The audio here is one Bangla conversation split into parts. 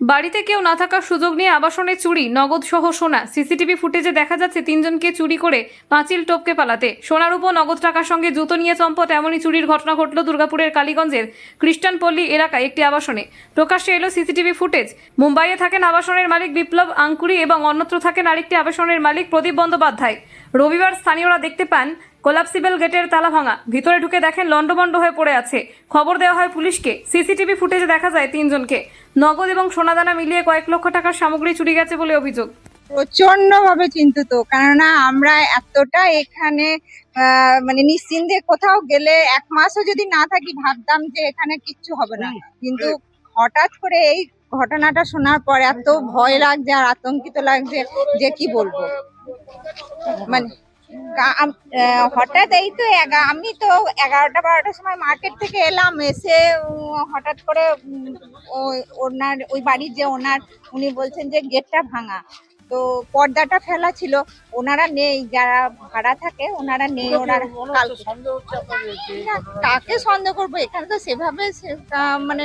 বাড়িতে কেউ না থাকার সুযোগ নিয়ে আবাসনে চুরি, নগদ সহ সোনা। সিসিটিভি ফুটেজে দেখা যাচ্ছে তিনজনকে চুরি করে পাঁচিল টপকে পালাতে। সোনার উপর নগদ টাকার সঙ্গে জুতো নিয়ে চম্পট, এমনই চুরির ঘটনা ঘটল দুর্গাপুরের কালীগঞ্জের খ্রিস্টানপল্লী এলাকায় একটি আবাসনে। প্রকাশ্যে এলো সিসিটিভি ফুটেজ। মুম্বাইয়ে থাকেন আবাসনের মালিক বিপ্লব আঙ্কুরি এবং অন্যত্র থাকেন আরেকটি আবাসনের মালিক প্রদীপ বন্দ্যোপাধ্যায়। রবিবার স্থানীয়রা দেখতে পান কোলাপসিবল গেটের তালা ভাঙা। ভিতরে ঢুকে দেখেন লন্ডভন্ড হয়ে পড়ে আছে। খবর দেওয়া হয় পুলিশকে। সিসিটিভি ফুটেজে দেখা যায় তিনজনকে। নগদ এবং সোনাদানা মিলিয়ে কয়েক লক্ষ টাকার সামগ্রী চুরি গেছে বলে অভিযোগ। প্রচণ্ড ভাবে চিন্তিত কেননা আমরা এতটা এখানে মানে নিশ্চিন্তে কোথাও গেলে এক মাসও যদি না থাকি ভাবতাম যে এখানে কিচ্ছু হবে না। কিন্তু হঠাৎ করে এই ঘটনাটা শোনার পর এত ভয় লাগছে আর আতঙ্কিত লাগছে যে কি বলব। মানে হঠাৎ এই তো আমি তো এগারোটা বারোটার সময় মার্কেট থেকে এলাম এসে হঠাৎ করে ওনার ওই বাড়ির যে ওনার উনি বলছেন যে গেটটা ভাঙা। তো পর্দাটা ফেলা ছিল ওনারা নেই যারা ভাড়া থাকে ওনারা নেই ওনারা কাকে সন্দেহ করব? এখানে তো সেভাবে মানে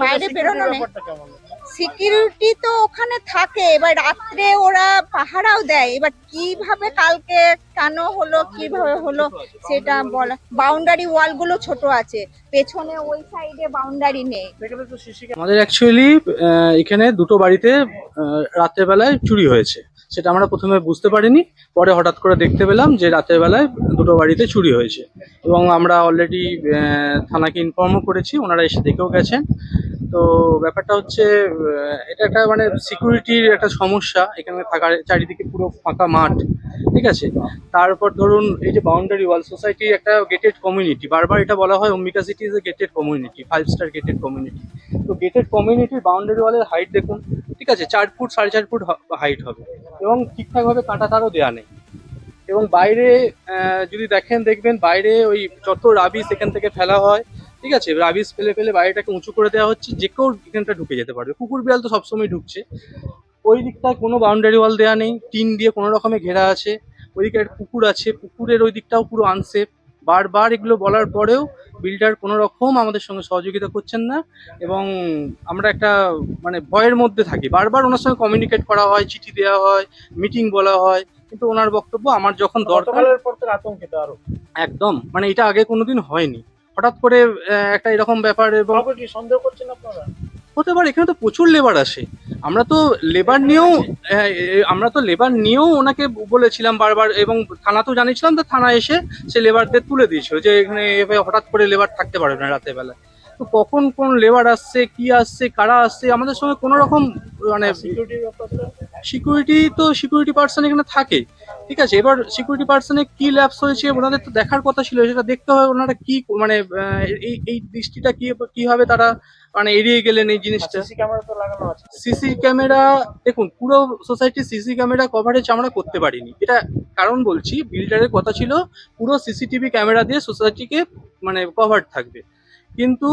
বাইরে বেরোনো নেই। সিকিউরিটি তো ওখানে থাকে। এবার রাত্রে ওরা পাহারাও দেয়। এবার কীভাবে কালকে কেন হলো কীভাবে হলো সেটা বলা বাউন্ডারি ওয়ালগুলো ছোট আছে। পেছনে ওই সাইডে বাউন্ডারি নেই। আমাদের অ্যাকচুয়ালি এখানে দুটো বাড়িতে আহ, রাতের বেলায় চুরি হয়েছে। সেটা আমরা প্রথমে বুঝতে পারিনি। পরে হঠাৎ করে দেখতে পেলাম যে রাতের বেলায় দুটো বাড়িতে চুরি হয়েছে। এবং আমরা অলরেডি থানাকে ইনফর্মও করেছি। ওনারা এসে দেখেও গেছেন। তো ব্যাপারটা হচ্ছে এটা একটা মানে সিকিউরিটির একটা সমস্যা। এখানে থাকার চারিদিকে পুরো ফাঁকা মাঠ, ঠিক আছে? তারপর ধরুন, এই যে বাউন্ডারি ওয়াল সোসাইটি একটা গেটেড কমিউনিটি বারবার এটা বলা হয় Ambika city is a gated community five star gated community তো গেটেড কমিউনিটির বাউন্ডারি ওয়ালের হাইট দেখুন, ঠিক আছে, চার ফুট, সাড়ে চার ফুট হাইট হবে এবং ঠিকঠাকভাবে কাঁটা তারও দেওয়া নেই। এবং বাইরে যদি দেখেন, দেখবেন বাইরে ওই যত রাবিস এখান থেকে ফেলা হয়। ঠিক আছে? রাবিস ফেলে ফেলে বাড়িটাকে উঁচু করে দেওয়া হচ্ছে যে কেউ এখানটা ঢুকে যেতে পারবে। কুকুর বিড়াল তো সবসময় ঢুকছে। ওই দিকটায় কোনো বাউন্ডারি ওয়াল দেওয়া নেই টিন দিয়ে কোনো রকমে ঘেরা আছে। ওইদিকে একটা পুকুর আছে পুকুরের ওই দিকটাও পুরো আনসেফ বারবার এগুলো বলার পরেও বিল্ডার কোনো রকম আমাদের সঙ্গে সহযোগিতা করছেন না এবং আমরা একটা মানে ভয়ের মধ্যে থাকি। বারবার ওনার সঙ্গে কমিউনিকেট করা হয় চিঠি দেওয়া হয় মিটিং বলা হয় কিন্তু ওনার বক্তব্য আমার যখন দরকার একদম মানে এটা আগে কোনোদিন হয়নি। হঠাৎ করে একটা এরকম ব্যাপার এবং কি সন্দেহ করছেন আপনারা? হতে পারে এখানে তো প্রচুর লেবার আসে। আমরা তো লেবার নিয়েও আমরা তো লেবার নিয়েও ওনাকে বলেছিলাম বারবার এবং থানা তো জানিয়েছিলাম তো থানা এসে সে লেবারদের তুলে দিয়েছিল যে এখানে এভাবে হঠাৎ করে লেবার থাকতে পারবে না রাতের বেলা তো কখন কোন লেবার আসছে কি আসছে কারা আসছে আমাদের সঙ্গে কোনো রকম মানে সিকিউরিটি তো সিকিউরিটি পার্সন এখানে থাকে। ঠিক আছে এবার সিকিউরিটি পার্সনে কি ল্যাপস হয়েছে ওনাদের তো দেখার কথা ছিল সেটা দেখতে হয় ওনারা কি মানে এই এই দৃষ্টিটা কি কীভাবে তারা মানে এড়িয়ে গেলেন এই জিনিসটা? সিসি ক্যামেরা তো লাগানো আছে। সিসি ক্যামেরা দেখুন পুরো সোসাইটি সিসি ক্যামেরা কভারেজ আমরা করতে পারিনি। এটা কারণ বলছি বিল্ডারের কথা ছিল পুরো সিসিটিভি ক্যামেরা দিয়ে সোসাইটিকে মানে কভার থাকবে। কিন্তু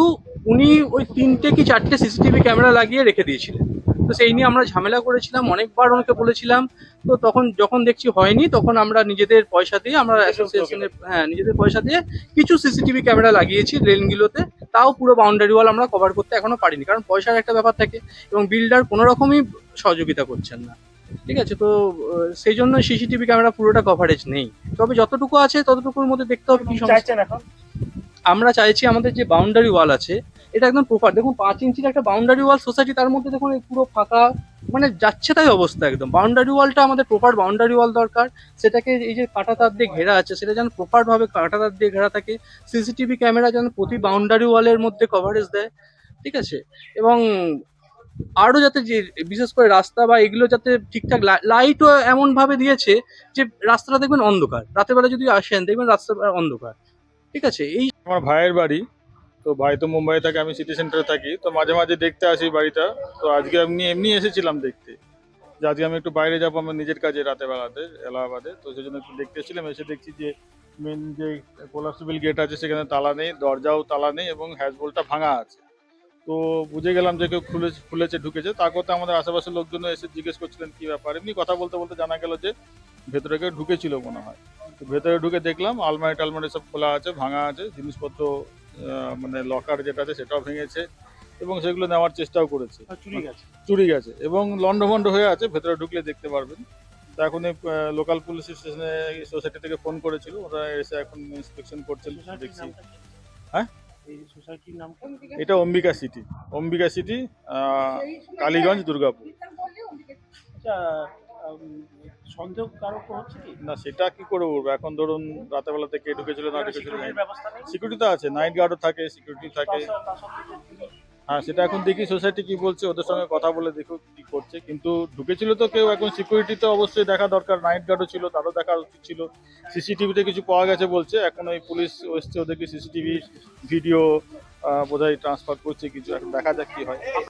উনি ওই তিনটে কি চারটে সিসিটিভি ক্যামেরা লাগিয়ে রেখে দিয়েছিলেন। তো সেই নিয়ে আমরা ঝামেলা করেছিলাম অনেকবার ওনাকে বলেছিলাম। তো তখন যখন দেখছি হয়নি তখন আমরা নিজেদের পয়সা দিয়ে আমরা অ্যাসোসিয়েশনের হ্যাঁ নিজেদের পয়সা দিয়ে কিছু সিসিটিভি ক্যামেরা লাগিয়েছি লেনগুলোতে তাও পুরো বাউন্ডারি ওয়াল আমরা কভার করতে এখনও পারিনি কারণ পয়সার একটা ব্যাপার থাকে এবং বিল্ডার কোনো রকমই সহযোগিতা করছেন না। ঠিক আছে তো সেই জন্য সিসিটিভি ক্যামেরা পুরোটা কভারেজ নেই। তবে যতটুকু আছে ততটুকুর মধ্যে দেখতে হবে কি সমস্যা। আমরা চাইছি আমাদের যে বাউন্ডারি ওয়াল আছে, এটা একদম প্রপার দেখুন, পাঁচ ইঞ্চির একটা বাউন্ডারি ওয়াল সোসাইটি তার মধ্যে দেখুন পুরো ফাঁকা মানে যাচ্ছে তাই অবস্থা একদম। বাউন্ডারি ওয়ালটা আমাদের প্রপার বাউন্ডারি ওয়াল দরকার। সেটাকে এই যে কাঁটা তার দিয়ে ঘেরা আছে, সেটা যেন প্রপার ভাবে কাঁটা তার দিয়ে ঘেরা থাকে। সিসিটিভি ক্যামেরা যেন প্রতি বাউন্ডারি ওয়ালের মধ্যে কভারেজ দেয়। ঠিক আছে? এবং আরও যাতে যে, বিশেষ করে রাস্তা বা এগুলো যাতে ঠিকঠাক লাইটও এমন ভাবে দিয়েছে যে, রাস্তাটা দেখবেন অন্ধকার। রাতের বেলা যদি আসেন, দেখবেন রাস্তা অন্ধকার। ঠিক আছে? এই আমার ভাইয়ের বাড়ি, তো ভাই তো মুম্বাই থাকে, আমি সিটি সেন্টারে থাকি, তো মাঝে মাঝে দেখতে আসি বাড়িটা। তো আজকে এমনি এমনি এসেছিলাম দেখতে। যে আজকে আমি একটু বাইরে যাব আমার নিজের কাজে রাতে বেলাতে, এলাহাবাদে। তো সেই জন্য একটু দেখতে এসেছিলাম, এসে দেখছি যে মেন যে কোলাপসিবল গেট আছে, সেখানে তালা নেই, দরজাও তালা নেই এবং হ্যাজবোলটা ভাঙা আছে। তো বুঝে গেলাম যে কেউ খুলে, খুলেছে, ঢুকেছে। তার কথা আমাদের আশেপাশের লোকজন এসে জিজ্ঞেস করছিলেন, কী ব্যাপার? এমনি কথা বলতে বলতে জানা গেল যে ভেতরে কেউ ঢুকেছিল মনে হয়। তো ভেতরে ঢুকে দেখলাম আলমারি টালমারি সব খোলা আছে ভাঙা আছে জিনিসপত্র মানে লকার যেটা আছে সেটাও ভেঙেছে এবং সেগুলো নেওয়ার চেষ্টাও করেছে। চুরি গেছে। চুরি গেছে এবং লন্ডভন্ড হয়ে আছে ভেতরে ঢুকলে দেখতে পারবেন। তা এখন লোকাল পুলিশ স্টেশনে সোসাইটি থেকে ফোন করেছিল ওরা এসে এখন ইন্সপেকশন করছিল দেখছি। হ্যাঁ? এই সোসাইটির নাম কি? এটা অম্বিকা সিটি অম্বিকা সিটি কালীগঞ্জ দুর্গাপুর। আচ্ছা সন্দেহ হচ্ছে কি? না সেটা কি করে বলব? এখন ধরুন রাতেবেলা থেকে ঢুকেছিল না সিকিউরিটি তো আছে নাইট গার্ডও থাকে সিকিউরিটি থাকে। হ্যাঁ সেটা এখন দেখি সোসাইটি কি বলছে ওদের সঙ্গে কথা বলে দেখো কি করছে। কিন্তু ঢুকেছিল তো কেউ এখন সিকিউরিটি তো অবশ্যই দেখা দরকার নাইট গার্ডও ছিল তারও দেখা উচিত ছিল। সিসিটিভিতে কিছু পাওয়া গেছে বলছে এখন ওই পুলিশ এসছে ওদেরকে সিসিটিভি ভিডিও বোধহয় ট্রান্সফার করছে কিছু এখন দেখা যাক কি হয়।